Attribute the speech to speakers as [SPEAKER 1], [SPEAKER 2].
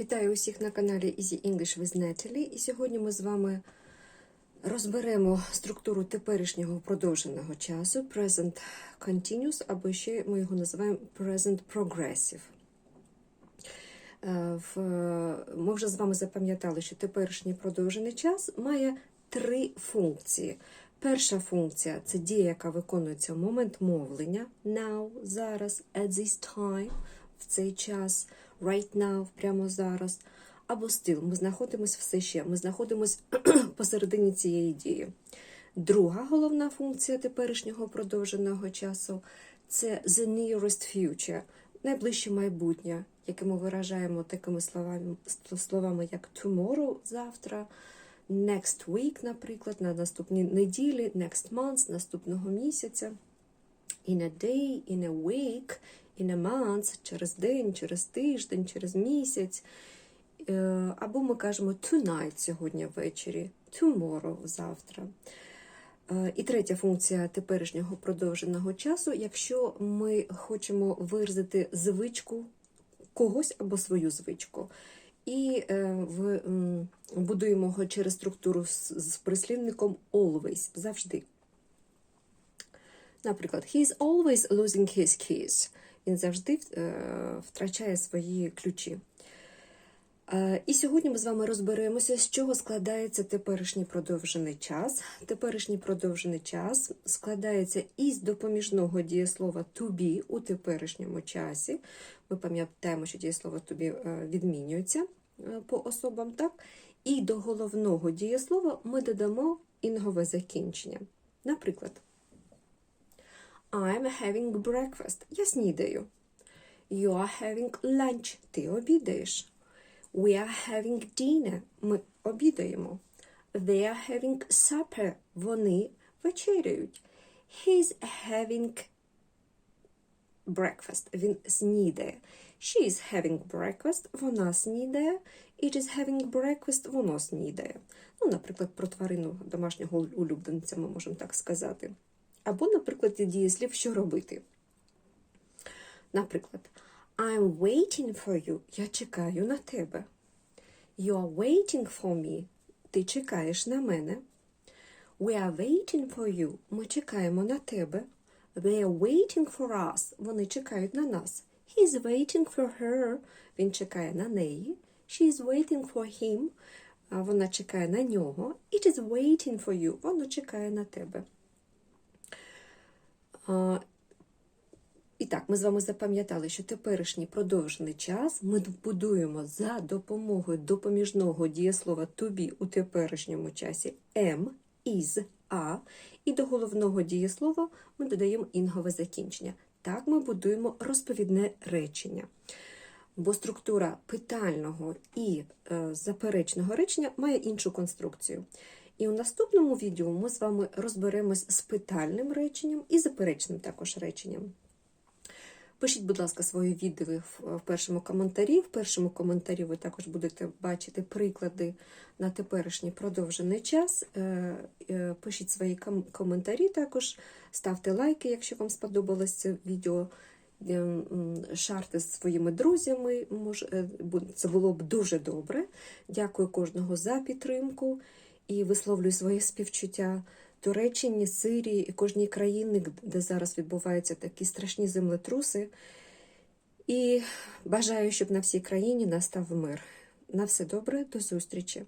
[SPEAKER 1] Вітаю усіх на каналі Easy English Natalie. І сьогодні ми з вами розберемо структуру теперішнього продовженого часу Present Continuous, або ще ми його називаємо Present Progressive. Е, Ми вже з вами запам'ятали, що теперішній продовжений час має три функції. Перша функція це дія, яка виконується в момент мовлення now, зараз, at this time, в цей час, right now, прямо зараз. Або still, ми знаходимося все ще, ми знаходимося посередині цієї дії. Друга головна функція теперішнього продовженого часу це the nearest future, найближче майбутнє, яке ми виражаємо такими словами, словами як tomorrow, завтра, next week, наприклад, на наступній неділі, next month, наступного місяця, in a day, in a week, in a month, через день, через тиждень, через місяць. Е, Або ми кажемо tonight сьогодні ввечері, tomorrow завтра. Е, І третя функція теперішнього продовженого часу, якщо ми хочемо виразити звичку когось або свою звичку. І е, в, будуємо його через структуру з, прислівником always, завжди. Наприклад, he is always losing his keys. Він завжди е, втрачає свої ключі. Е, І сьогодні ми з вами розберемося, з чого складається теперішній продовжений час. Теперішній продовжений час складається із допоміжного дієслова to be у теперішньому часі. Ми пам'ятаємо, що дієслово to be е, відмінюється по особам, так? І до головного дієслова ми додамо інгове закінчення. Наприклад, I'm having breakfast. Я снідаю. You are having lunch. Ти обідаєш. We are having dinner. Ми обідаємо. They are having supper. Вони вечеряють. He's having breakfast. Він снідає. She is having breakfast. Вона снідає. It is having breakfast. Воно снідає. Ну, наприклад, про тварину домашнього улюбленця ми можемо так сказати. Або, наприклад, дієслів, що робити. Наприклад, I'm waiting for you. Я чекаю на тебе. You are waiting for me. Ти чекаєш на мене. We are waiting for you. Ми чекаємо на тебе. They are waiting for us. Вони чекають на нас. He is waiting for her. Він чекає на неї. She is waiting for him. Вона чекає на нього. It is waiting for you. Воно чекає на тебе. А, І так, ми з вами запам'ятали, що теперішній продовжений час ми будуємо за допомогою допоміжного дієслова be у теперішньому часі am, is, a, і до головного дієслова ми додаємо інгове закінчення. Так ми будуємо розповідне речення. Бо структура питального і е, заперечного речення має іншу конструкцію. І у наступному відео ми з вами розберемось з питальним реченням і заперечним також реченням. Пишіть, будь ласка, свої відео в першому коментарі. В першому коментарі ви також будете бачити приклади на теперішній продовжений час. Е, е, Пишіть свої коментарі також, ставте лайки, якщо вам сподобалось це відео. Е, м, Шарте з своїми друзями, це було б дуже добре. Дякую кожного за підтримку і висловлюю своє співчуття Туреччині, Сирії і кожній країні, де зараз відбуваються такі страшні землетруси. І бажаю, щоб на всій країні настав мир. На все добре, до зустрічі!